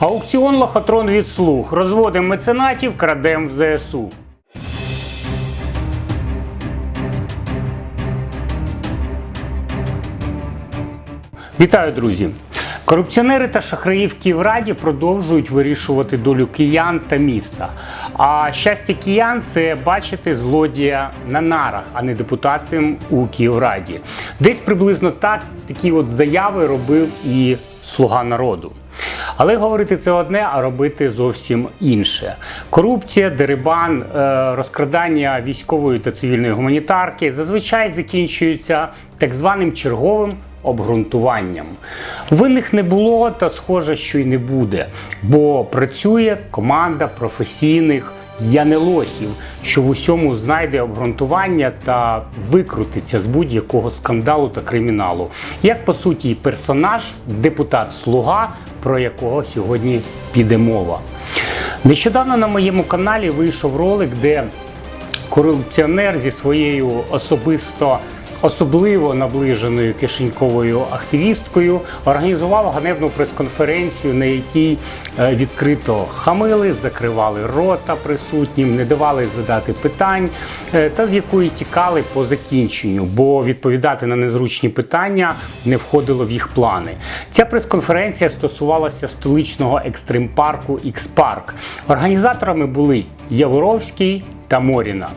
Аукціон лохотрон від слуг. Розводимо меценатів, крадем в ЗСУ. Вітаю, друзі! Корупціонери та шахраї в Київраді продовжують вирішувати долю киян та міста. А щастя киян це бачити злодія на нарах, а не депутатом у Київраді. Десь приблизно так такі от заяви робив і слуга народу. Але говорити це одне, а робити зовсім інше. Корупція, дерибан, е, розкрадання військової та цивільної гуманітарки зазвичай закінчуються так званим черговим обґрунтуванням. Винних не було, та схоже, що й не буде, бо працює команда професійних янелохів, що в усьому знайде обґрунтування та викрутиться з будь-якого скандалу та криміналу. Як по суті персонаж, депутат Слуга, про якого сьогодні піде мова. Нещодавно на моєму каналі вийшов ролик, де корупціонер зі своєю особисто особливо наближеною кишеньковою активісткою організував ганебну прес-конференцію, на якій е, відкрито хамили, закривали рота присутнім, не давали задати питань, е, та з якої тікали по закінченню, бо відповідати на незручні питання не входило в їх плани. Ця прес-конференція стосувалася столичного екстрим-парку X-Park. Організаторами були Яворовський та Моріна.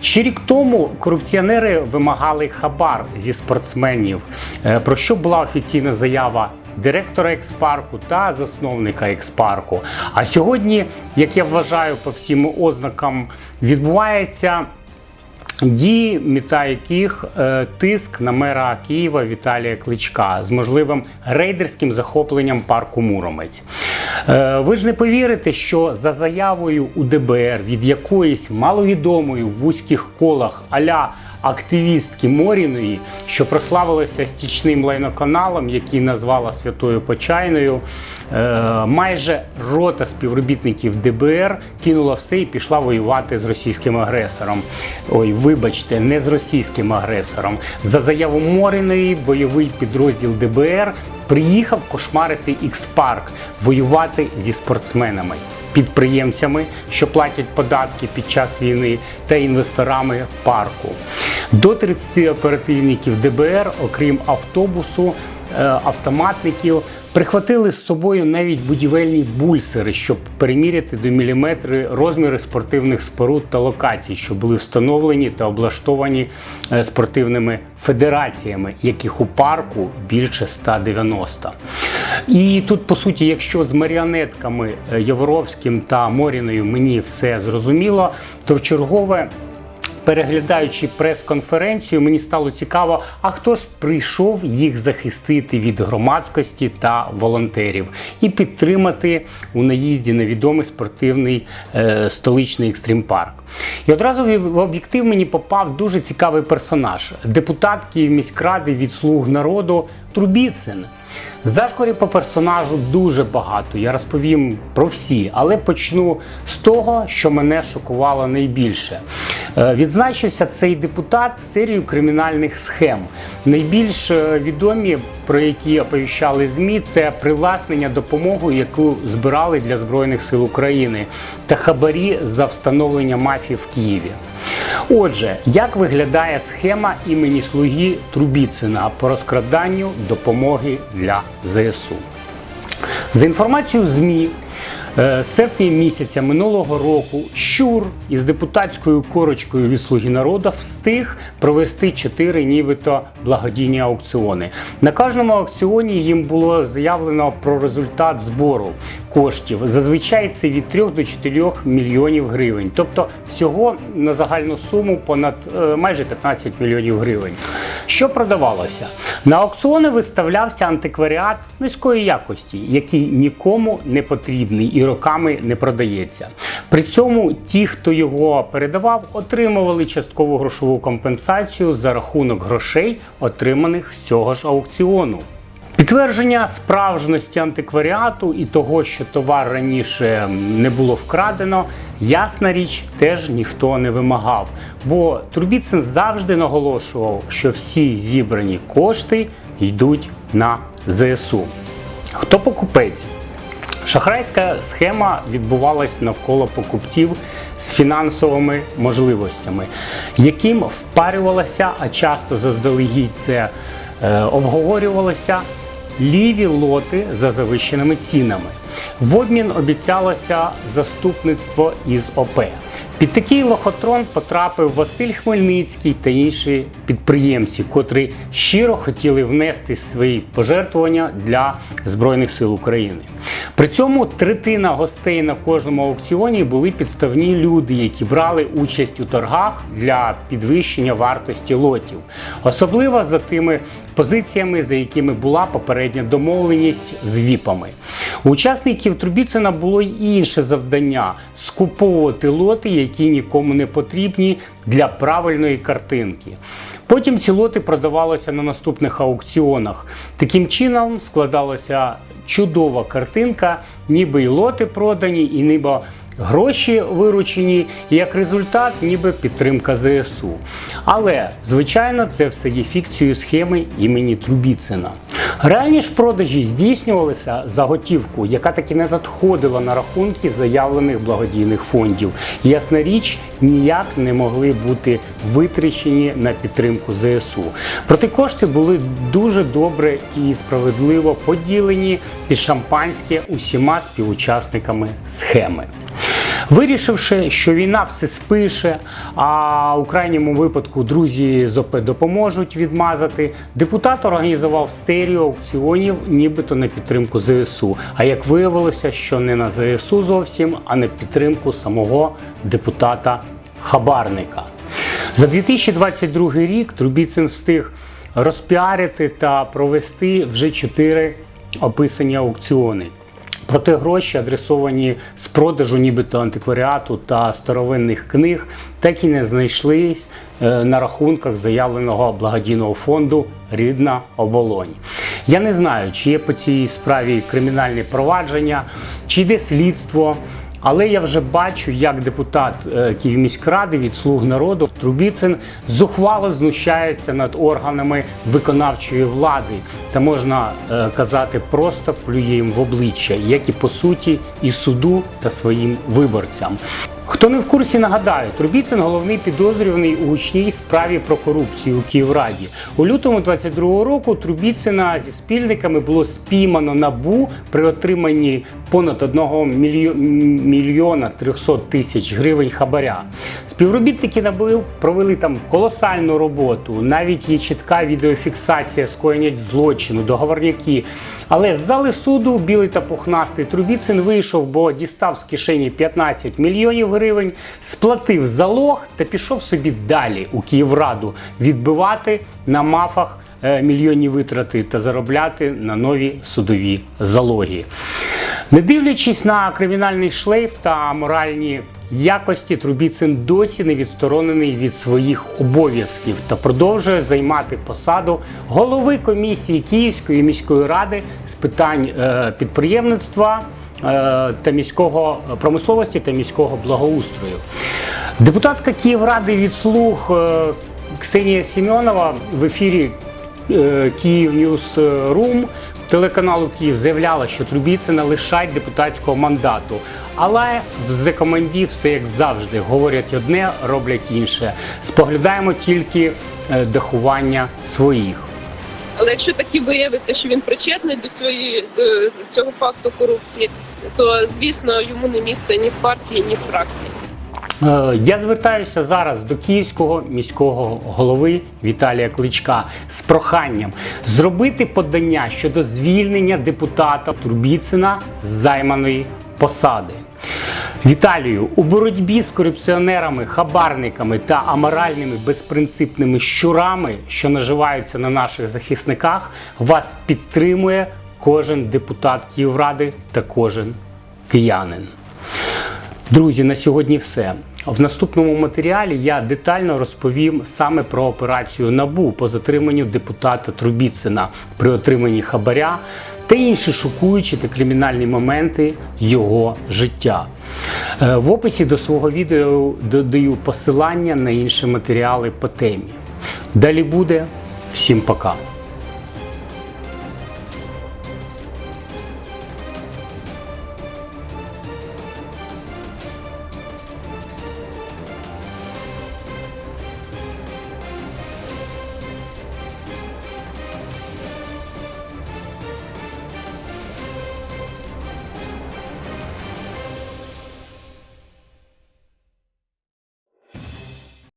Ще рік тому корупціонери вимагали хабар зі спортсменів, е, про що була офіційна заява директора експарку та засновника експарку. А сьогодні, як я вважаю, по всім ознакам відбувається. Дії, мета яких е, тиск на мера Києва Віталія Кличка з можливим рейдерським захопленням парку Муромець. Е, ви ж не повірите, що за заявою у ДБР від якоїсь маловідомої в вузьких колах аля активістки Моріної, що прославилася стічним лайноканалом, який назвала Святою Почайною, е, майже рота співробітників ДБР кинула все і пішла воювати з російським агресором. Ой, вибачте, не з російським агресором. За заяву Моріної бойовий підрозділ ДБР приїхав кошмарити X-Park, воювати зі спортсменами, підприємцями, що платять податки під час війни, та інвесторами парку. До 30 оперативників ДБР, окрім автобусу, е, автоматників, прихватили з собою навіть будівельні бульсери, щоб переміряти до міліметри розміри спортивних споруд та локацій, що були встановлені та облаштовані е, спортивними федераціями, яких у парку більше 190. І тут, по суті, якщо з маріонетками е, Яворовським та Моріною мені все зрозуміло, то в чергове. Переглядаючи прес-конференцію, мені стало цікаво, а хто ж прийшов їх захистити від громадськості та волонтерів і підтримати у наїзді на відомий спортивний е, столичний екстрім-парк. І одразу в об'єктив мені попав дуже цікавий персонаж депутат Київміськради від слуг народу Трубіцин. Зашкорів по персонажу дуже багато. Я розповім про всі, але почну з того, що мене шокувало найбільше. Е, Відзначився цей депутат серією кримінальних схем. Найбільш е, відомі, про які оповіщали ЗМІ, це привласнення допомоги, яку збирали для Збройних сил України, та хабарі за встановлення мафії в Києві. Отже, як виглядає схема імені слуги Трубіцина по розкраданню допомоги для ЗСУ? За інформацією ЗМІ, з серпня місяця минулого року Щур із депутатською корочкою від слуги народу встиг провести чотири нібито благодійні аукціони. На кожному аукціоні їм було заявлено про результат збору коштів. Зазвичай це від 3 до 4 мільйонів гривень. Тобто всього на загальну суму понад е, майже 15 мільйонів гривень. Що продавалося? На аукціони виставлявся антикваріат низької якості, який нікому не потрібний роками не продається. При цьому ті, хто його передавав, отримували часткову грошову компенсацію за рахунок грошей, отриманих з цього ж аукціону. Підтвердження справжності антикваріату і того, що товар раніше не було вкрадено, ясна річ, теж ніхто не вимагав. Бо Турбіцин завжди наголошував, що всі зібрані кошти йдуть на ЗСУ. Хто покупець? Шахрайська схема відбувалась навколо покупців з фінансовими можливостями, яким впарювалася, а часто заздалегідь це е, обговорювалося ліві лоти за завищеними цінами. В обмін обіцялося заступництво із ОП. Під такий лохотрон потрапив Василь Хмельницький та інші підприємці, котрі щиро хотіли внести свої пожертвування для Збройних сил України. При цьому третина гостей на кожному аукціоні були підставні люди, які брали участь у торгах для підвищення вартості лотів, особливо за тими позиціями, за якими була попередня домовленість з ВІПами. У учасників Трубіцина було й інше завдання скуповувати лоти, які нікому не потрібні для правильної картинки. Потім ці лоти продавалися на наступних аукціонах. Таким чином складалася чудова картинка, ніби й лоти продані, і ніби гроші виручені, і як результат, ніби підтримка ЗСУ. Але, звичайно, це все є фікцією схеми імені Трубіцина. Реальні ж продажі здійснювалися за готівку, яка таки не надходила на рахунки заявлених благодійних фондів. Ясна річ, ніяк не могли бути витрачені на підтримку ЗСУ. Проте кошти були дуже добре і справедливо поділені під шампанське усіма співучасниками схеми. Вирішивши, що війна все спише, а у крайньому випадку друзі з ОП допоможуть відмазати, депутат організував серію аукціонів, нібито на підтримку ЗСУ. А як виявилося, що не на ЗСУ зовсім, а на підтримку самого депутата Хабарника. За 2022 рік Трубіцин встиг розпіарити та провести вже чотири описані аукціони. Проте гроші, адресовані з продажу нібито антикваріату та старовинних книг, так і не знайшлись е, на рахунках заявленого благодійного фонду Рідна оболонь. Я не знаю, чи є по цій справі кримінальні провадження, чи йде слідство. Але я вже бачу, як депутат е, Київміськради від слуг народу Трубіцин зухвало знущається над органами виконавчої влади, та можна е, казати, просто плює їм в обличчя, як і по суті, і суду та своїм виборцям. Хто не в курсі, нагадаю, Трубіцин головний підозрюваний у гучній справі про корупцію у Київраді. У лютому 22-го року Трубіцина зі спільниками було спіймано набу при отриманні понад 1 мільйона 300 тисяч гривень хабаря. Співробітники НАБУ провели там колосальну роботу. Навіть є чітка відеофіксація скоєння злочину, договорняки. Але з зали суду білий та пухнастий Трубіцин вийшов, бо дістав з кишені 15 мільйонів гривень, сплатив залог та пішов собі далі у Київраду відбивати на мафах е, мільйонні витрати та заробляти на нові судові залоги. Не дивлячись на кримінальний шлейф та моральні якості, Трубіцин досі не відсторонений від своїх обов'язків та продовжує займати посаду голови комісії Київської міської ради з питань е, підприємництва та міського промисловості та міського благоустрою. Депутатка Київради від слуг е, Ксенія Сімьонова в ефірі е, Київ Ньюс Рум телеканалу Київ заявляла, що Трубіцина лишать депутатського мандату. Але в ЗКоманді все як завжди говорять одне, роблять інше. Споглядаємо тільки е, дахування своїх. Але якщо таки виявиться, що він причетний до цієї до цього факту корупції, то звісно йому не місце ні в партії, ні в фракції. Е, Я звертаюся зараз до київського міського голови Віталія Кличка з проханням зробити подання щодо звільнення депутата Турбіцина з займаної посади. Віталію, у боротьбі з корупціонерами, хабарниками та аморальними безпринципними щурами, що наживаються на наших захисниках, вас підтримує кожен депутат Київради та кожен киянин. Друзі, на сьогодні все. В наступному матеріалі я детально розповім саме про операцію НАБУ по затриманню депутата Трубіцина при отриманні хабаря та інші шокуючі та кримінальні моменти його життя. Е, В описі до свого відео додаю посилання на інші матеріали по темі. Далі буде. Всім пока!